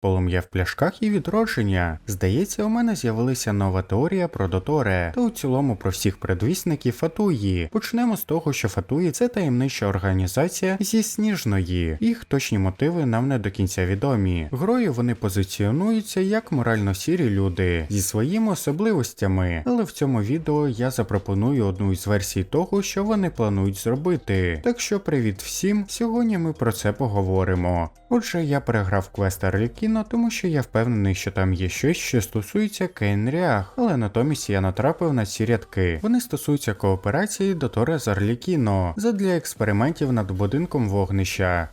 полум'я в пляшках і відродження. Здається, у мене з'явилася нова теорія про Доторе, та у цілому про всіх предвісників Фатуї. Почнемо з того, що Фатуї це таємнича організація зі сніжної. Їх точні мотиви нам не до кінця відомі. Грою вони позиціонуються як морально сірі люди зі своїми особливостями, але в цьому відео я запропоную одну із версій того, що вони планують зробити. Так що привіт всім! Сьогодні ми про це поговоримо. Отже, я переграв квест Арлікіно, тому що я впевнений, що там є щось, що стосується Кейнріах, але натомість я натрапив на ці рядки. Вони стосуються кооперації Дотора з Арлікіно задля експериментів над будинком вогнища.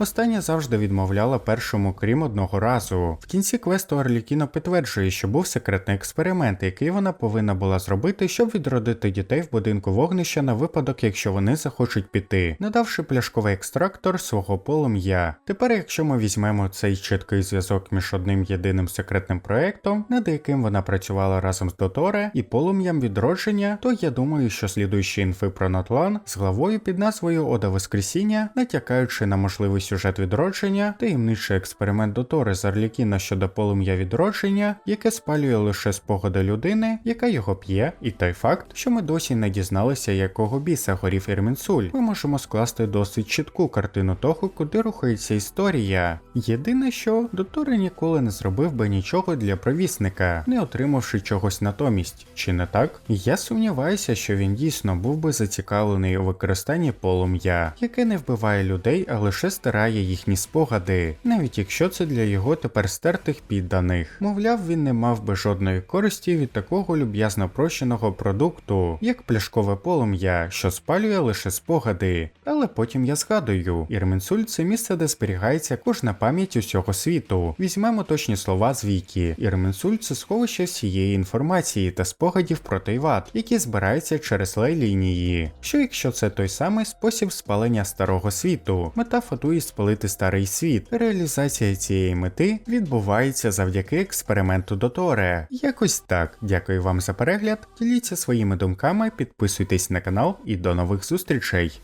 Остання завжди відмовляла першому, крім одного разу. В кінці квесту Арлікіно підтверджує, що був секретний експеримент, який вона повинна була зробити, щоб відродити дітей в будинку вогнища на випадок, якщо вони захочуть піти, надавши пляшковий екстрактор свого полум'я. Тепер, якщо ми візьмемо цей чіткий зв'язок між одним єдиним секретним проектом, над яким вона працювала разом з Доторе, і полум'ям відродження, то я думаю, що слідуючі інфи про Натлан з главою під назвою Ода Воскресіння, натякаючи на можливий сюжет відродження, таємничий експеримент Дотори з Арлікіна щодо полум'я відродження, яке спалює лише спогади людини, яка його п'є, і той факт, що ми досі не дізналися, якого біса горів Ірмінсуль, ми можемо скласти досить чітку картину того, куди рухається історія. Єдине, що Дотори ніколи не зробив би нічого для провісника, не отримавши чогось натомість, чи не так? Я сумніваюся, що він дійсно був би зацікавлений у використанні полум'я, яке не вбиває людей, а лише стирає їхні спогади, навіть якщо це для його тепер стертих підданих. Мовляв, він не мав би жодної користі від такого люб'язно прощеного продукту, як пляшкове полум'я, що спалює лише спогади. Але потім я згадую, Ірменсуль це місце, де зберігається кожна пам'ять усього світу. Візьмемо точні слова з Вікі. Ірменсуль це сховище всієї інформації та спогадів про Тайват, які збираються через лей-лінії. Що якщо це той самий спосіб спалення старого світу? Мета Спалити старий світ. Реалізація цієї мети відбувається завдяки експерименту Доторе. Якось так. Дякую вам за перегляд. Діліться своїми думками, підписуйтесь на канал і до нових зустрічей.